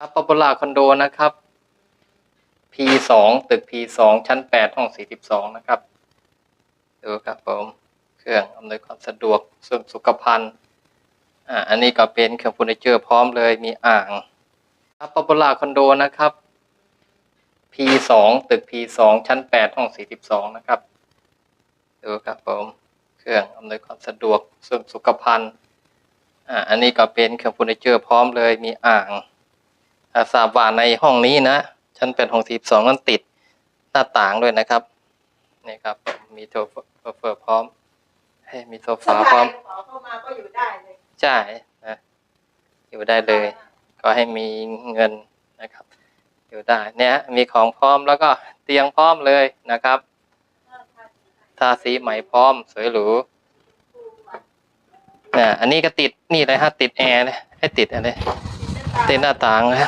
ครับปอปลาคอนโดนะครับ P2 ตึก P2 ชั้น 8 ห้อง 42 นะครับ ดูครับผม เครื่องอำนวยความสะดวกส่วนสุขภัณฑ์ อ่า อันนี้ก็เป็นเครื่องเฟอร์นิเจอร์พร้อมเลย มีอ่าง ครับปอปลาคอนโดนะครับ P2 ตึก P2 ชั้น 8 ห้อง 42 นะครับ ดูครับผม เครื่องอำนวยความสะดวกส่วนสุขภัณฑ์ อ่า อันนี้ก็เป็นเครื่องเฟอร์นิเจอร์พร้อมเลย มีอ่าง ทราบว่าในห้องนี้นะชั้นเป็นห้องที่สองนั้นติดหน้าต่างด้วยนะครับนี่ครับผมมีโซฟาเฟอร์พร้อมให้มีโซสาฟาพร้อมขอเข้ามาก็อยู่ได้เลยใช่นะอยู่ได้เลย ก็ให้มีเงินนะครับ อยู่ได้เนี่ยมีของพร้อมแล้วก็เตียงพร้อมเลยนะครับทาสีใหม่พร้อม สวยหรูเนี่ยอันนี้ก็ติดนี่เลยฮะติดแอร์เลยให้ติดอะไรติดหน้าต่างนะ